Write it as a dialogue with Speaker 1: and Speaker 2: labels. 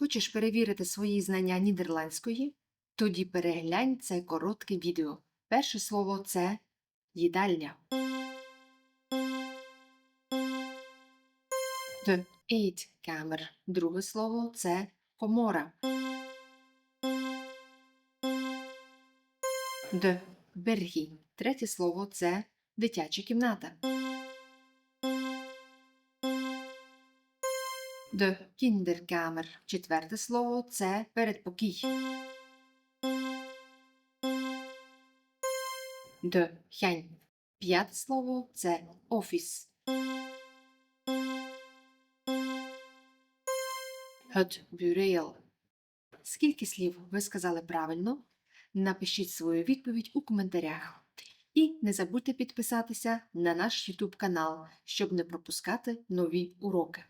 Speaker 1: Хочеш перевірити свої знання нідерландської? Тоді переглянь це коротке відео. Перше слово це їдальня. De eetkamer. Друге слово це комора. De berging. Третє слово це дитяча кімната. De kinderkamer. Четверте слово це передпокій. De gang. П'яте слово це офіс. Het bureau. Скільки слів ви сказали правильно? Напишіть свою відповідь у коментарях. І не забудьте підписатися на наш YouTube канал, щоб не пропускати нові уроки.